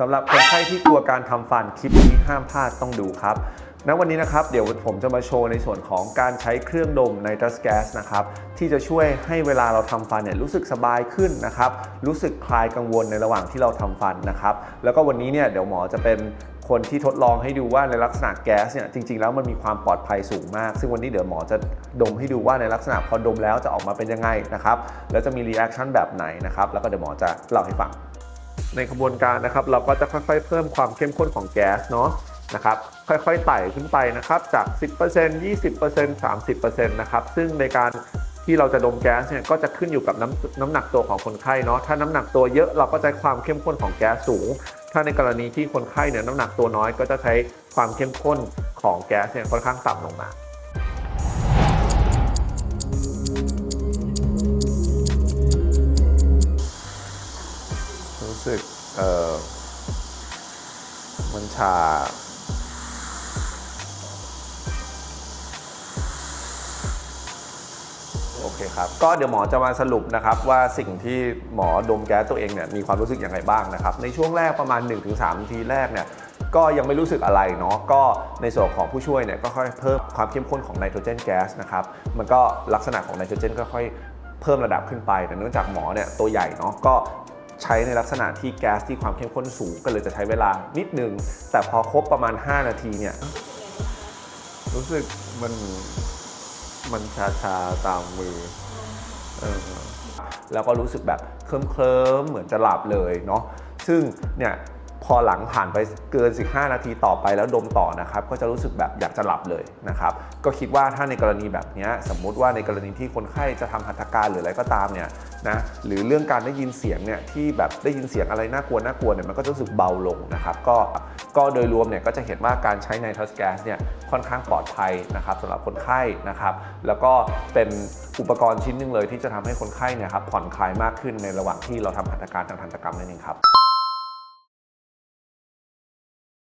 สำหรับคนไข้ที่กลัวการทำฟันคลิปนี้ห้ามพลาดต้องดูครับณวันนี้นะครับเดี๋ยวผมจะมาโชว์ในส่วนของการใช้เครื่องดมไนตรัสแก๊สนะครับที่จะช่วยให้เวลาเราทำฟันเนี่ยรู้สึกสบายขึ้นนะครับรู้สึกคลายกังวลในระหว่างที่เราทำฟันนะครับแล้วก็วันนี้เนี่ยเดี๋ยวหมอจะเป็นคนที่ทดลองให้ดูว่าในลักษณะแก๊สเนี่ยจริง ๆ แล้วมันมีความปลอดภัยสูงมาก ซึ่งวันนี้เดี๋ยวหมอจะดมให้ดูว่าในลักษณะพอดมแล้วจะออกมาเป็นยังไงนะครับแล้วจะมีรีแอคชั่นแบบไหนนะครับแล้วก็เดี๋ยวหมอจะเล่าให้ฟัง ในขบวนการนะครับ เราก็จะค่อยๆ เพิ่มความเข้มข้นของแก๊สเนาะนะครับค่อยๆไต่ขึ้นไปนะครับจาก 10% 20% 30%นะครับซึ่งในการที่เราจะดมแก๊สเนี่ยก็จะขึ้นอยู่กับน้ำน้ำหนักตัวของคนไข้เนาะถ้าน้ำหนักตัวเยอะเราก็ใช้ความเข้มข้นของแก๊สสูง ถ้าในกรณีที่คนไข้เนี่ยน้ำหนักตัวน้อยก็จะใช้ความเข้มข้นของแก๊สเนี่ยค่อนข้างต่ำลงมา รู้สึก เออมันชา โอเคครับ ก็เดี๋ยวหมอจะมาสรุปนะครับว่าสิ่งที่หมอดมแก๊สตัวเองเนี่ยมีความรู้สึกอย่างไรบ้างนะครับ ในช่วงแรกประมาณ 1-3นาทีแรกเนี่ยก็ยังไม่รู้สึกอะไรเนาะก็ในส่วนของผู้ช่วยเนี่ยก็ค่อยเพิ่มความเข้มข้นของไนโตรเจนแก๊สนะครับมันก็ลักษณะของไนโตรเจนก็ค่อยเพิ่มระดับขึ้นไปแต่เนื่องจากหมอเนี่ยตัวใหญ่เนาะก็ ใช้ในลักษณะที่แก๊สที่ความเข้มข้นสูงก็เลยจะใช้เวลานิดนึง แต่พอครบประมาณ 5 นาทีเนี่ย รู้สึกมันมันชาชาๆตามมือเออแล้วก็รู้สึกแบบเคลิ้มเคลิมๆเหมือนจะหลับเลยเนาะซึ่งเนี่ยพอหลังผ่านไปเกิน 15 นาทีต่อไปแล้วดมต่อนะครับ ก็จะรู้สึกแบบอยากจะหลับเลยนะครับ ก็คิดว่าถ้าในกรณีแบบนี้สมมุติว่าในกรณีที่คนไข้จะทำหัตถการหรืออะไรก็ตามเนี่ย นะหรือเรื่องการได้ยินเสียงเนี่ยที่แบบได้ยินเสียงอะไรน่ากลัวน่ากลัวเนี่ยมันก็จะรู้สึกเบาลงนะครับก็ก็โดยรวมเนี่ยก็จะเห็นว่าการใช้ไนทรัสแก๊สเนี่ยค่อนข้างปลอดภัยนะครับสำหรับคนไข้นะครับแล้วก็เป็นอุปกรณ์ชิ้นหนึ่งเลยที่จะทำให้คนไข้เนี่ยครับผ่อนคลายมากขึ้นในระหว่างที่เราทำหัตถการทางทันตกรรมนั่นเองครับ